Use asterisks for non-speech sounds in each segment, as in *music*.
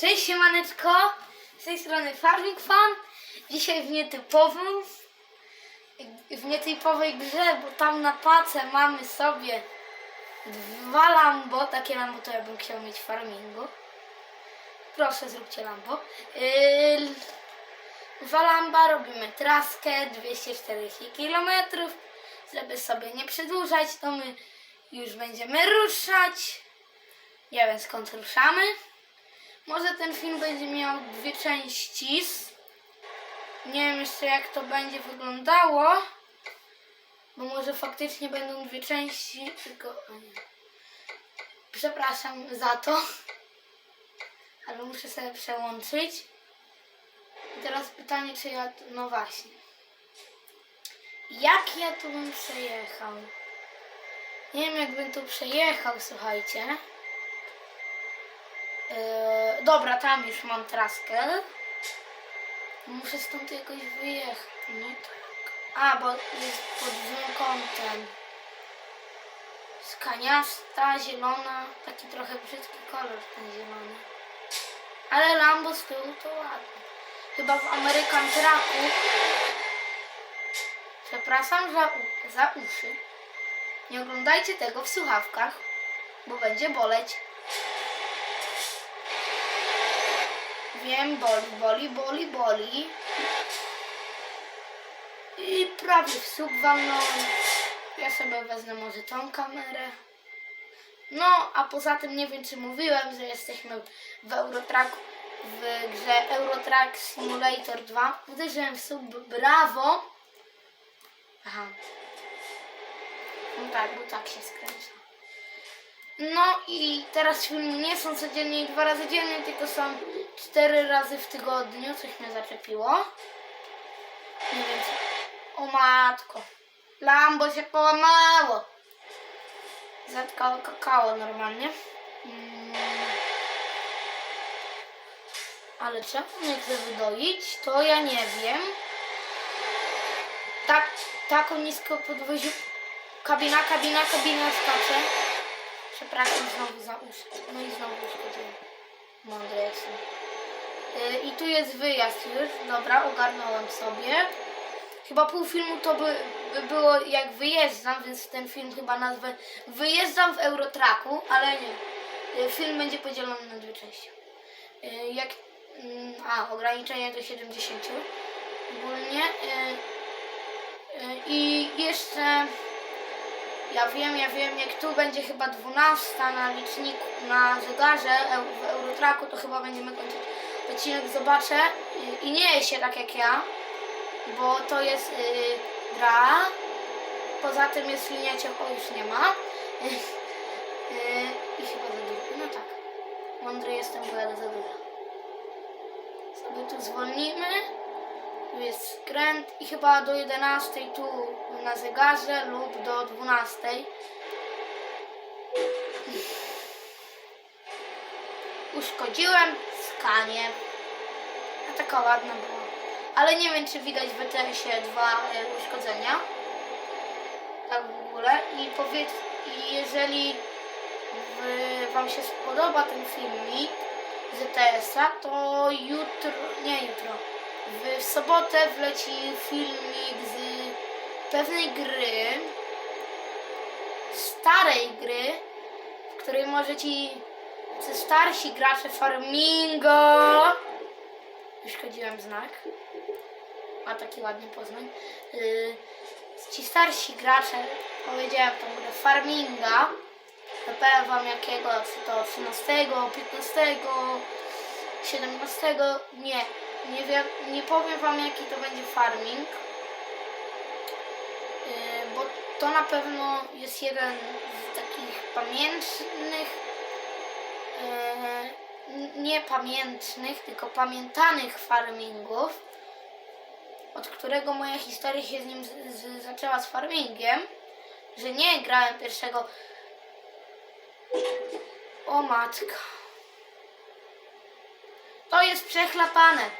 Cześć siemaneczko, z tej strony Farming Fan. Dzisiaj w nietypowym, w nietypowej grze, bo tam na pace mamy sobie dwa Lambo, takie Lambo to ja bym chciał mieć w farmingu. Proszę zróbcie Lambo. Yy, dwa Lamba, robimy traskę 240 km. Żeby sobie nie przedłużać, to my już będziemy ruszać. Nie wiem skąd ruszamy. Może ten film będzie miał dwie części. Nie wiem jeszcze jak to będzie wyglądało. Bo może faktycznie będą dwie części, tylko... Przepraszam za to. Ale muszę sobie przełączyć. I teraz pytanie, czy ja... No właśnie. Jak ja tu bym przejechał? Nie wiem, jakbym tu przejechał, słuchajcie. Yy, dobra, tam już mam traskę. Muszę stąd jakoś wyjechać. No tak. A, bo jest pod złym kątem. Skaniasta, zielona. Taki trochę brzydki kolor ten zielony. Ale Lambo z tyłu to ładne. Chyba w American Trucku. Przepraszam za, za uszy. Nie oglądajcie tego w słuchawkach, bo będzie boleć. Boli, boli, boli, boli. I prawie w słup walnąłem. Ja sobie wezmę może tą kamerę. No, a poza tym nie wiem, czy mówiłem, że jesteśmy w Eurotrack, w grze Eurotrack Simulator 2. Uderzyłem w słup, brawo. Aha. No tak, bo tak się skręca. No i teraz filmy nie są codziennie i dwa razy dziennie, tylko są cztery razy w tygodniu. Coś mnie zaczepiło. Nie wiem co. O matko. Lambo się połamało. Zatkało kakao normalnie. Mm. Ale czemu nie chcę wydoić? To ja nie wiem. Tak, taką nisko podwoził. Kabina, kabina, kabina skacze. Przepraszam znowu za uszy. No i znowu uszkodziłem. Mądry jestem. Yy, I tu jest wyjazd już. Dobra, ogarnąłem sobie. Chyba pół filmu to by, by było jak wyjeżdżam, więc ten film chyba nazwę Wyjeżdżam w Eurotraku, ale nie. Yy, Film będzie podzielony na dwie części. Yy, Jak, mm, a, ograniczenie do 70 ogólnie. I jeszcze ja wiem, ja wiem, jak tu będzie chyba 12 na liczniku, na zegarze w Eurotraku, to chyba będziemy kończyć odcinek, zobaczę. I, nie jest się tak jak ja, bo to jest yy, gra. Poza tym jest linia ciepła, już nie ma. Yy, *laughs* I chyba za dużo. No tak. Mądry jestem, bo jadę za dużo. Sobie tu zwolnimy. Tu jest skręt i chyba do 11 tu na zegarze lub do 12. Uszkodziłem skanie. A taka ładna była. Ale nie wiem, czy widać w ETS-ie dwa e, uszkodzenia. Tak w ogóle. I powiedz, jeżeli Wam się spodoba ten filmik z ETS-a, to jutro, nie jutro, w sobotę wleci filmik z pewnej gry, starej gry, w której może ci starsi gracze Farmingo Uszkodziłem znak. Ma taki ładny Poznań. Yy, ci starsi gracze, powiedziałem tą grę Farminga. Zapewam wam jakiego, czy to 13, 15, 17, nie, nie wiem, nie powiem wam jaki to będzie farming. Yy, bo to na pewno jest jeden z takich pamiętnych n- nie pamiętnych, tylko pamiętanych farmingów, od którego moja historia się z nim z, z, zaczęła z farmingiem, że nie grałem pierwszego. O matka. To jest przechlapane.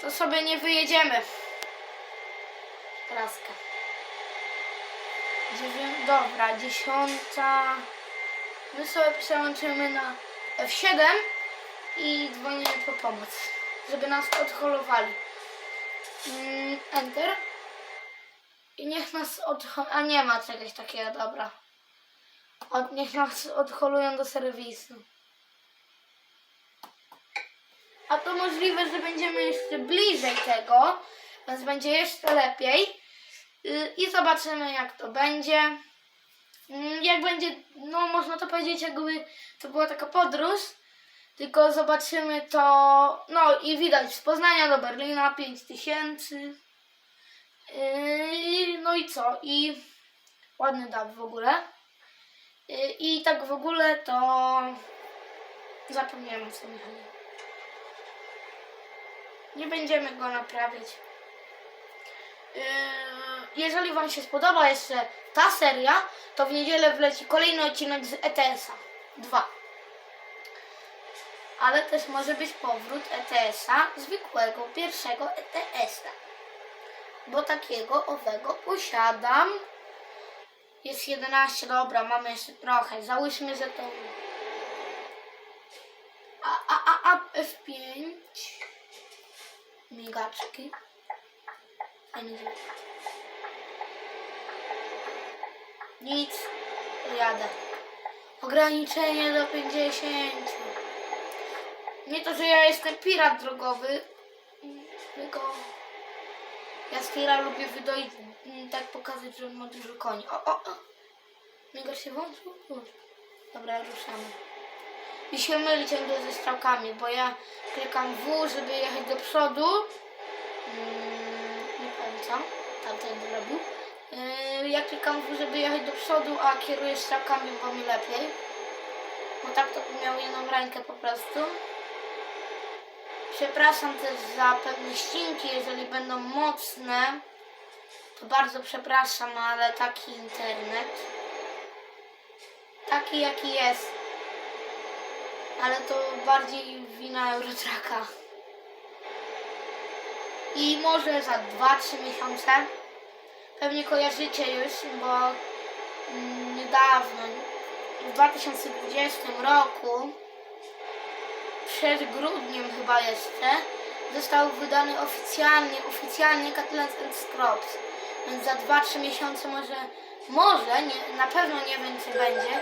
To sobie nie wyjedziemy. Traska. Dziewię... Dobra, dziesiąta. My sobie przełączymy na F7 i dzwonimy po pomoc, żeby nas odholowali. Mm, Enter. I niech nas odhol... A nie ma czegoś takiego, dobra. Od, niech nas odholują do serwisu. A to możliwe, że będziemy jeszcze bliżej tego, więc będzie jeszcze lepiej. Y, I zobaczymy, jak to będzie. Mm, Jak będzie, no można to powiedzieć, jakby to była taka podróż. Tylko zobaczymy to. No i widać z Poznania do Berlina 5000. Yy, no i co? I ładny dab w ogóle. Yy, I tak w ogóle to zapomniałem o co. Nie będziemy go naprawiać. Yy, jeżeli Wam się spodoba jeszcze ta seria, to w niedzielę wleci kolejny odcinek z ETS-a 2. Ale też może być powrót ETS-a zwykłego, pierwszego ETS-a. Bo takiego owego posiadam. Jest 11, dobra, mamy jeszcze trochę. Załóżmy, że to. A, a, a, a F5. Migaczki. Nie działa. Nic. Jadę. Ograniczenie do 50. Nie to, że ja jestem pirat drogowy, tylko ja z tira lubię wydoić, mm, tak pokazać, że on ma dużo koni. O, o, o. Migacz się? Włączył. Dobra, ruszamy. I się myli ciągle ze strzałkami, bo ja klikam W, żeby jechać do przodu. Mm, nie powiem co. Tamten zrobił. Yy, ja klikam W, żeby jechać do przodu, a kieruję strzałkami, bo mi lepiej. Bo tak to miał jedną rękę po prostu. Przepraszam też za pewne ścinki, jeżeli będą mocne. To bardzo przepraszam, ale taki internet. Taki jaki jest. Ale to bardziej wina Eurotraka. I może za 2-3 miesiące. Pewnie kojarzycie już, bo mm, niedawno, w 2020 roku, przed grudniem chyba jeszcze, został wydany oficjalnie, oficjalnie Catalans and Scrubs. Więc za 2-3 miesiące może, może, nie, na pewno nie wiem czy będzie.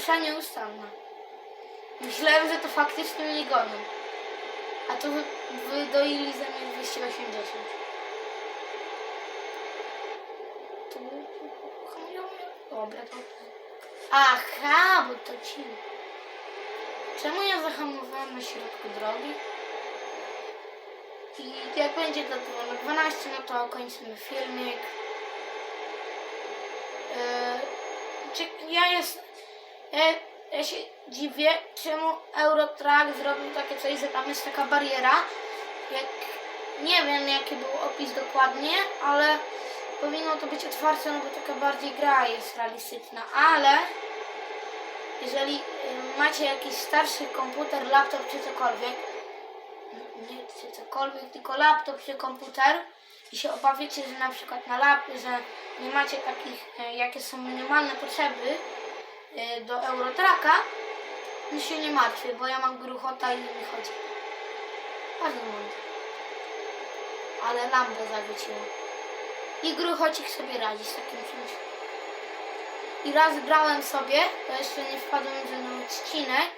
Cisza nieustanna. Myślałem, że to faktycznie mnie gonią. A to wy, wydoili ze mnie 280. Tu hamują? Dobra, to... Aha, bo to ci. Czemu ja zahamowałem na środku drogi? I jak będzie do 12, no to kończymy filmik. Yy, czy ja jest... Ja, ja się dziwię, czemu Eurotrack zrobił takie coś, że tam jest taka bariera. Jak, nie wiem jaki był opis dokładnie, ale powinno to być otwarte, no bo taka bardziej gra jest realistyczna, ale jeżeli y, macie jakiś starszy komputer, laptop czy cokolwiek, nie czy cokolwiek, tylko laptop czy komputer i się obawiacie, że na przykład na lap, że nie macie takich, e, jakie są minimalne potrzeby e, do Eurotraka, no się nie martwię, bo ja mam gruchota i mi chodzi. Bardzo mądre. Ale lampę zawieciło. I gruchocik sobie radzi z takim czymś. I raz grałem sobie, to jeszcze nie wpadłem w żaden odcinek.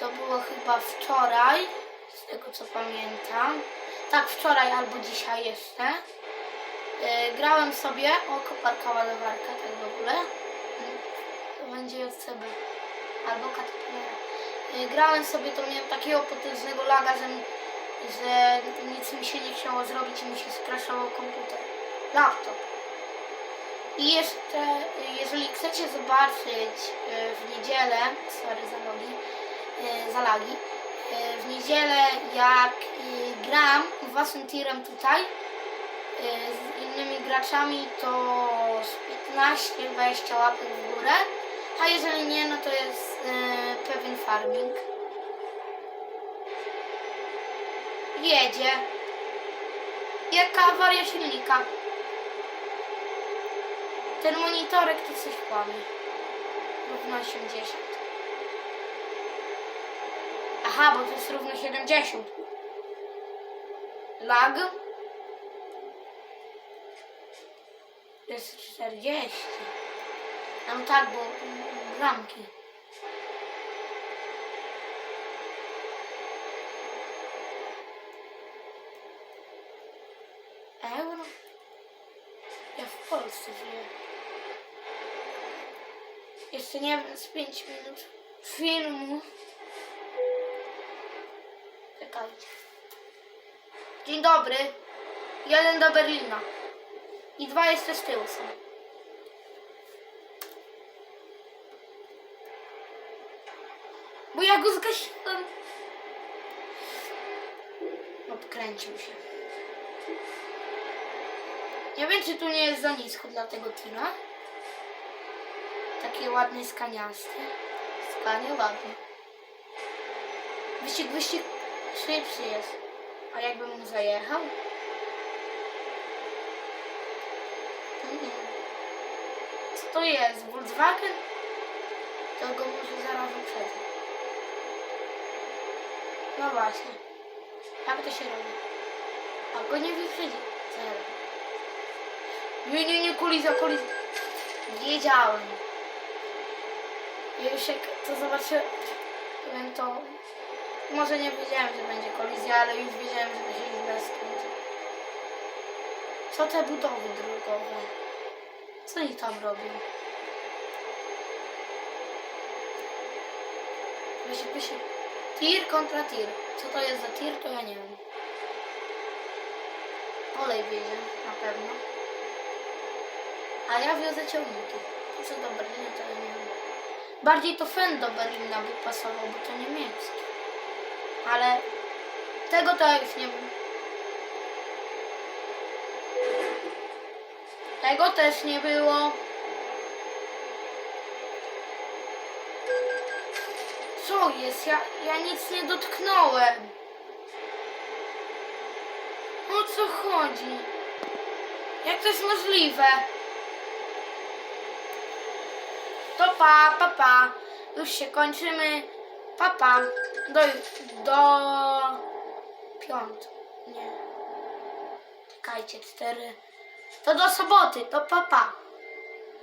To było chyba wczoraj, z tego co pamiętam. Tak, wczoraj albo dzisiaj jeszcze. E, grałem sobie, o koparka ładowarka, tak w ogóle. Będzie JCB. Albo Caterpillar. E, grałem sobie, to miałem takiego potężnego laga, że, że nic mi się nie chciało zrobić i mi się skraszował komputer. Laptop. I jeszcze, y, jeżeli chcecie zobaczyć y, w niedzielę, sorry za logi, y, za lagi, w niedzielę jak gram własnym tirem tutaj z innymi graczami, to z 15-20 łapek w górę, a jeżeli nie, no to jest y, pewien farming. Jedzie. Jaka awaria silnika? Ten monitorek to coś kłamie. Równo 80. Aha, bo to jest równo 70. Lag. To jest 40. No tak, bo bramki. Euro? Ja w Polsce żyję. Jeszcze nie wiem, z 5 minut filmu. Czekajcie. Dzień dobry. Jeden do Berlina. I dwa jeszcze z tyłu są. Bo ja go zgasiłem. Odkręcił się. Nie wiem, czy tu nie jest za nisko dla tego tira. Takie ładne skaniaste. Skanie ładne. Wyścig, wyścig szybszy jest. A jakbym mu zajechał? Wiem. Co to jest? Volkswagen? To go może zaraz uprzedzę. No właśnie. Jak to się robi? A go nie robię? Nie, nie, nie, kuliza, kuliza. Wiedziałem. Już jak to zobaczyłem, to może nie wiedziałem, że będzie kolizja, ale już wiedziałem, że się źle skończy. Co te budowy drogowe? Co oni tam robią? Wysiek, wysiek. Tir kontra tir. Co to jest za tir, to ja nie wiem. Olej wiezie, na pewno. A ja wiozę ciągniki. To co do Berlina, to ja nie wiem. Bardziej to Fen do Berlina by pasował, bo to niemiecki. Ale tego to ja już nie wiem. Tego też nie było. Co jest? Ja, ja nic nie dotknąłem. O co chodzi? Jak to jest możliwe? To pa, pa, pa. Już się kończymy. Pa, pa. Do, do piąt. Nie. Czekajcie, cztery. To do soboty. To pa, pa.